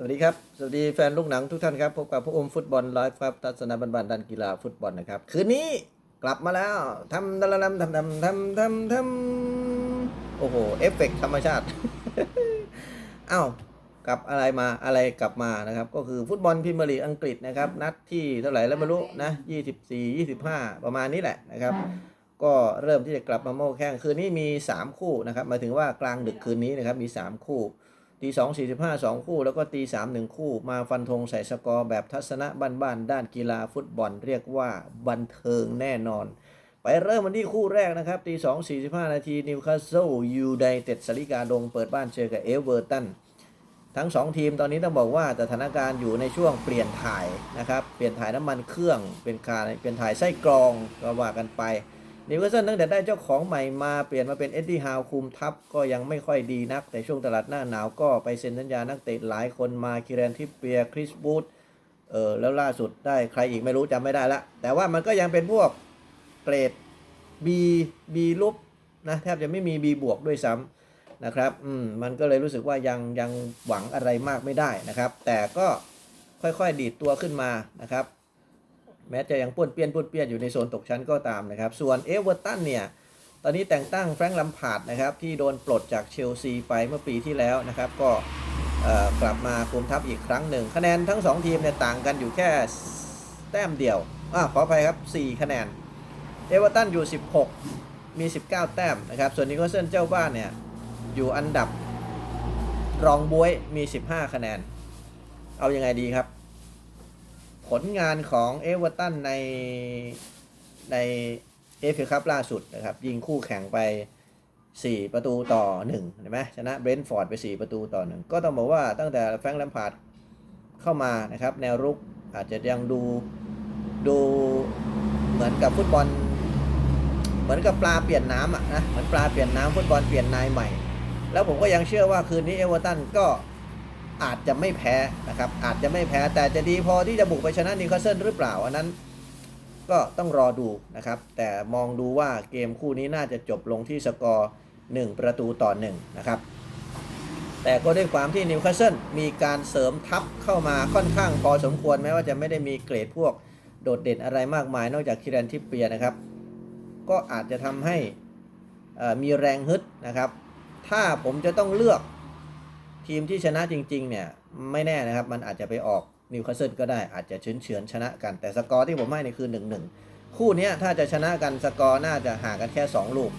สวัสดีครับ สวัสดีแฟนลูกหนังทุกท่านครับ พบกับพระอมฟุตบอลไลฟ์ครับทัศนบันบันดันกีฬาฟุตบอลนะครับ คืนนี้กลับมาแล้วทำดลำทำทำทำทำทำโอ้โห เอฟเฟกต์ธรรมชาติเอ้ากลับอะไรมาอะไรกลับมานะครับ ก็คือฟุตบอลพรีเมียร์ลีอังกฤษนะครับ นัดที่เท่าไหร่แล้วไม่รู้นะ24 25 ประมาณนี้แหละนะครับ ก็เริ่มที่จะกลับมาโม้แข่งคืนนี้มี 3 คู่นะครับหมายถึงว่ากลางดึกคืนนี้นะครับมี 3 คู่ ตีสองสี่สิบห้าสองคู่แล้วก็ตีสามหนึ่งคู่มาฟันธงใส่สกอร์แบบทัศนะบ้านๆด้านกีฬาฟุตบอลเรียกว่าบันเทิงแน่นอน ไปเริ่มวันที่คู่แรกนะครับตีสองสี่สิบห้านาทีนิวคาสเซิลยูไนเต็ดสลิกาดงเปิดบ้านเจอกับเอเวอร์ตันทั้ง 2 ทีมตอนนี้ต้องบอกว่าสถานการณ์อยู่ในช่วงเปลี่ยนถ่ายนะครับ เปลี่ยนถ่ายน้ำมันเครื่อง เป็นการเปลี่ยนถ่ายไส้กรองก็ว่ากันไป นิวคาสเซิลตั้งแต่ได้เจ้าของใหม่มาเปลี่ยนมาเป็นเอ็ดดี้ฮาวคุมทัพก็ยังไม่ค่อยดีนัก แต่ช่วงตลาดหน้าหนาวก็ไปเซ็นสัญญานักเตะหลายคนมาคิแรนทิปเปียคริสบูธเออแล้วล่าสุดได้ใครอีกไม่รู้จำไม่ได้ละ แต่ว่ามันก็ยังเป็นพวกเกรด B B ลบนะแทบจะไม่มี B บวกด้วยซ้ำนะครับอืมมันก็เลยรู้สึกว่ายังยังหวังอะไรมากไม่ได้นะครับ แต่ก็ค่อยๆดีดตัวขึ้นมานะครับ แม้จะยังป้วนเปี้ยนป้วนเปี้ยนอยู่ในโซนตกชั้นก็ตามนะครับ ส่วนเอเวอร์ตันเนี่ย ตอนนี้แต่งตั้งแฟรงค์ลัมพาร์ดนะครับ ที่โดนปลดจากเชลซีไปเมื่อปีที่แล้วนะครับ ก็กลับมาคุมทัพอีกครั้งหนึ่ง คะแนนทั้ง 2 ทีมเนี่ยต่างกันอยู่แค่แต้มเดียวอ่าขออภัยครับ 4 คะแนน เอเวอร์ตันอยู่ 16 มี 19 แต้มนะครับ ส่วนนิโคลเซนเจ้าบ้านเนี่ย อยู่อันดับรองบวยมี 15 คะแนน เอายังไงดีครับ ผลงานของเอเวอร์ตันในในเอฟเอคัพล่าสุดนะครับ ยิงคู่แข่งไป 4 ประตูต่อ1เห็นไหมชนะเบรนท์ฟอร์ดไป 4 ประตูต่อ 1 ก็ต้องบอกว่าตั้งแต่แฟรงค์แลมพาร์ดเข้ามานะครับ แนวรุกอาจจะยังดูดูเหมือนกับฟุตบอล เหมือนกับปลาเปลี่ยนน้ำอะนะเหมือนปลาเปลี่ยนน้ำฟุตบอลเปลี่ยนนายใหม่ แล้วผมก็ยังเชื่อว่าคืนนี้เอเวอร์ตันก็ อาจจะไม่แพ้นะครับอาจจะไม่แพ้แต่จะดีพอที่จะบุกไปชนะนิวคาสเซิลหรือเปล่าอันนั้น ก็ต้องรอดูนะครับ แต่มองดูว่าเกมคู่นี้น่าจะจบลงที่สกอร์ 1 ประตูต่อ1นะครับแต่ก็ด้วยความที่นิวคาสเซิลมีการเสริมทัพเข้ามาค่อนข้างพอสมควรแม้ว่าจะไม่ได้มีเกรดพวกโดดเด่นอะไรมากมาย นอกจากคิรันทิปเปียนะครับ ก็อาจจะทำให้มีแรงฮึดนะครับ ถ้าผมจะต้องเลือก ทีมที่ชนะจริงๆเนี่ยไม่แน่นะครับ มันอาจจะไปออกนิวคาสเซิลก็ได้อาจจะเฉือนเฉือนชนะกันแต่สกอร์ที่ผมให้นี่คือ1นหนึ่งคู่นี้ถ้าจะชนะกันสกอร์น่าจะห่างกันแค่ 2 ลูก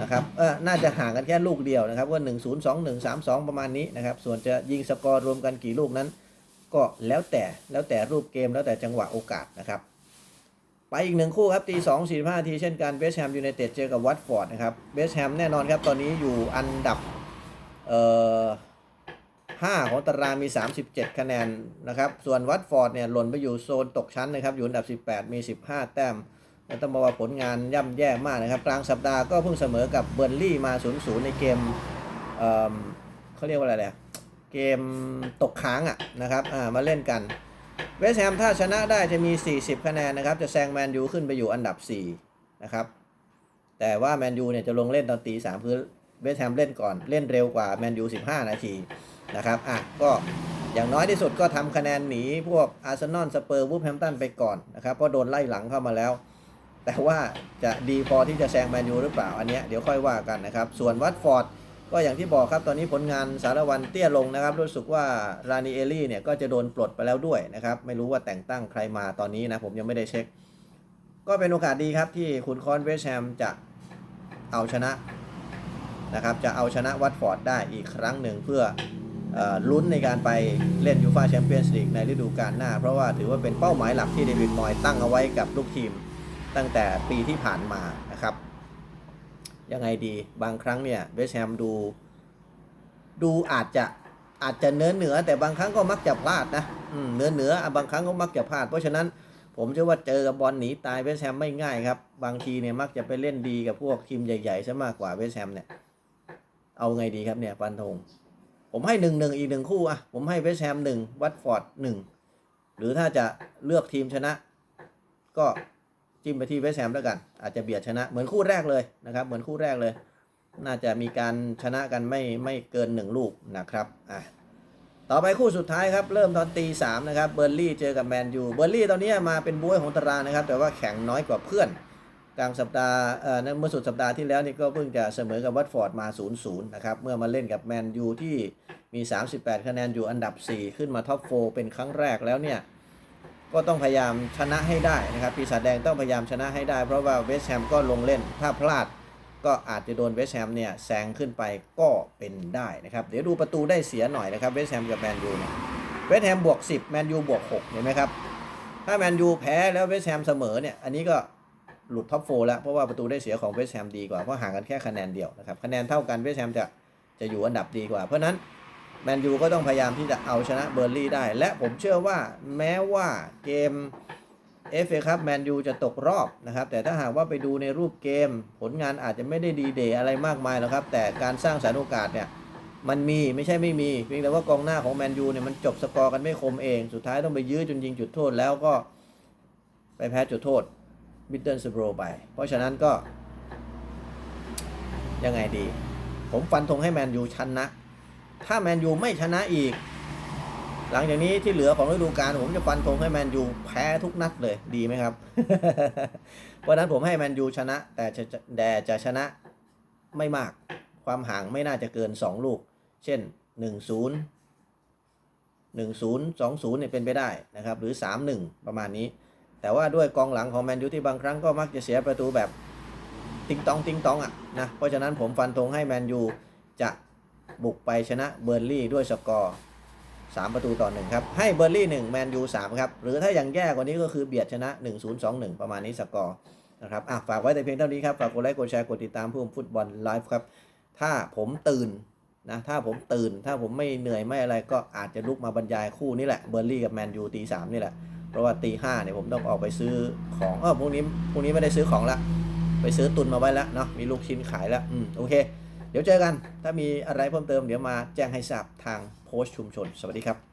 นะครับเออน่าจะห่างกันแค่ลูกเดียวนะครับว่า1 0 2 1 3 2 ประมาณนี้นะครับส่วนจะยิงสกอร์รวมกันกี่ลูกนั้น ก็แล้วแต่แล้วแต่รูปเกมแล้วแต่จังหวะโอกาสนะครับไปอีกหนึ่งคู่ครับตีสองสี่ห้าทีเช่นกันเบสแฮมยูไนเต็ดเจอกับวัตฟอร์ดนะครับเบสแฮมแน่นอนครับตอนนี้อยู่อันดับเอ่อ ห้าของตารางมี 37 คะแนนนะครับ ส่วนวัตฟอร์ดเนี่ยหล่นไปอยู่โซนตกชั้นนะครับ อยู่อันดับ 18 มี 15 แต้มแต้องบอกว่าผลงานย่ำแย่มากนะครับ กลางสัปดาห์ก็เพิ่งเสมอกับเบอร์นลี่มา 0-0 ในเกมเเขาเรียกว่าอะไรเนี่ยเกมตกค้างอะนะครับมาเล่นกัน เวสต์แฮมถ้าชนะได้จะมี 40 คะแนนนะครับ จะแซงแมนยูขึ้นไปอยู่อันดับ 4 นะครับ แต่ว่าแมนยูเนี่ยจะลงเล่นตอนตีสามคือเวสต์แฮมเล่นก่อนเล่นเร็วกว่าแมนยู 15 นาที นะครับอะก็อย่างน้อยที่สุดก็ทำคะแนนหนีพวกอาร์เซนอลสเปอร์วูฟแฮมตันไปก่อนนะครับเพราะโดนไล่หลังเข้ามาแล้ว แต่ว่าจะดีพอที่จะแซงแมนยูหรือเปล่าอันเนี้ยเดี๋ยวค่อยว่ากันนะครับ ส่วนวัตฟอร์ดก็อย่างที่บอกครับตอนนี้ผลงานสารวันเตี้ยลงนะครับ รู้สึกว่ารานิเอลี่เนี่ยก็จะโดนปลดไปแล้วด้วยนะครับ ไม่รู้ว่าแต่งตั้งใครมาตอนนี้นะผมยังไม่ได้เช็ค ก็เป็นโอกาสดีครับที่คุณคอนเวสแฮมจะเอาชนะนะครับจะเอาชนะวัตฟอร์ดได้อีกครั้งหนึ่งเพื่อ ลุ้นในการไปเล่นยูฟาแชมเปี้ยนส์ลีกในฤดูกาลหน้า เพราะว่าถือว่าเป็นเป้าหมายหลักที่เดวิดมอยตั้งเอาไว้กับลูกทีมตั้งแต่ปีที่ผ่านมานะครับ ยังไงดีบางครั้งเนี่ยเวสแฮมดูดูอาจจะอาจจะเนื้อเหนือแต่บางครั้งก็มักจะพลาดนะเนื้อเหนือบางครั้งก็มักจะพลาด เพราะฉะนั้นผมเชื่อว่าเจอกับบอลหนีตายเวสแฮมไม่ง่ายครับ บางทีเนี่ยมักจะไปเล่นดีกับพวกทีมใหญ่ๆซะมากกว่าเวสแฮมเนี่ย เอาไงดีครับเนี่ยฟันธง ผมให้หนึ่งหนึ่งอีกหนึ่งคู่อะ ผมให้เวสแฮมหนึ่งวัตฟอร์ดหนึ่งหรือถ้าจะเลือกทีมชนะ ก็จิ้มไปที่เวสแฮมแล้วกัน อาจจะเบียดชนะเหมือนคู่แรกเลยนะครับ เหมือนคู่แรกเลย น่าจะมีการชนะกันไม่ไม่เกินหนึ่งลูกนะครับอะต่อไปคู่สุดท้ายครับ เริ่มตอนตีสามนะครับเบอร์ลี่เจอกับแมนยูเบอร์ลี่ตอนนี้มาเป็นบุ้ยของตารางนะครับ แต่ว่าแข่งน้อยกว่าเพื่อน กลางสัปดาห์เอ่อเมื่อสุดสัปดาห์ที่แล้วนี่ก็เพิ่งจะเสมอกับวัตฟอร์ดมา 0-0 นะครับเมื่อมาเล่นกับแมนยูที่มี 38 คะแนนอยู่อันดับ 4 ขึ้นมาท็อป4เป็นครั้งแรกแล้วเนี่ยก็ต้องพยายามชนะให้ได้นะครับปีศาจแดงต้องพยายามชนะให้ได้ เพราะว่าเวสต์แฮมก็ลงเล่น ถ้าพลาดก็อาจจะโดนเวสต์แฮมเนี่ยแซงขึ้นไปก็เป็นได้นะครับ เดี๋ยวดูประตูได้เสียหน่อยนะครับเวสต์แฮมกับแมนยูเนี่ยเวสต์แฮมบวก 10 แมนยูบวก 6 เห็นไหมครับ ถ้าแมนยูแพ้แล้วเวสต์แฮมเสมอเนี่ยอันนี้ก็ หลุดท็อปโฟแล้ว เพราะว่าประตูได้เสียของเวสต์แฮมดีกว่า เพราะห่างกันแค่คะแนนเดียวนะครับ คะแนนเท่ากันเวสต์แฮมจะจะอยู่อันดับดีกว่า เพราะนั้นแมนยูก็ต้องพยายามที่จะเอาชนะเบอร์ลี่ได้ และผมเชื่อว่าแม้ว่าเกมเอฟเอครับแมนยูจะตกรอบนะครับ แต่ถ้าหากว่าไปดูในรูปเกม ผลงานอาจจะไม่ได้ดีเดย์อะไรมากมายหรอกครับ แต่การสร้างสรรค์โอกาสเนี่ยมันมีไม่ใช่ไม่มีเพียงแต่ว่ากองหน้าของแมนยูเนี่ยมันจบสกอร์กันไม่คมเอง สุดท้ายต้องไปยื้อจนยิงจุดโทษแล้วก็ไปแพ้จุดโทษ บิดเดิลสโบรไป เพราะฉะนั้นก็ ยังไงดี ผมฟันธงให้แมนยูชนะ ถ้าแมนยูไม่ชนะอีก หลังจากนี้ที่เหลือของฤดูกาลผมจะฟันธงให้แมนยูแพ้ทุกนัดเลยดีไหมครับ เพราะฉะนั้นผมให้แมนยูชนะ แต่จะแต่จะชนะไม่มาก ความห่างไม่น่าจะเกิน 2 ลูก เช่น 1 0 1 0 2 0เนี่ยเป็นไปได้นะครับ หรือ 3 1 ประมาณนี้ แต่ว่าด้วยกองหลังของแมนยูที่บางครั้งก็มักจะเสียประตูแบบติงตองติงตองอะนะเพราะฉะนั้นผมฟันธงให้แมนยูจะบุกไปชนะเบอร์ลี่ด้วยสกอร์ 3 ประตูต่อหนึ่งครับ ให้เบอร์ลี่1แมนยู3ครับ หรือถ้ายังแย่กว่านี้ก็คือเบียดชนะ 1 0 2 1 ประมาณนี้สกอร์นะครับอะฝากไว้แต่เพียงเท่านี้ครับ ฝากกดไลค์กดแชร์กดติดตามผู้ชมฟุตบอลไลฟ์ครับ ถ้าผมตื่นนะถ้าผมตื่น ถ้าผมไม่เหนื่อยไม่อะไรก็อาจจะลุกมาบรรยายคู่นี้แหละเบอร์ลี่กับแมนยูตีสามนี่แหละ ราะว่าตีห้าเนี่ยผมต้องออกไปซื้อของเออพรุ่งนี้พรุ่งนี้ไม่ได้ซื้อของละไปซื้อตุนมาไว้แล้วเนาะมีลูกชิ้นขายแล้วอืมโอเค เดี๋ยวเจอกัน ถ้ามีอะไรเพิ่มเติมเดี๋ยวมาแจ้งให้ทราบทางโพสต์ชุมชน สวัสดีครับ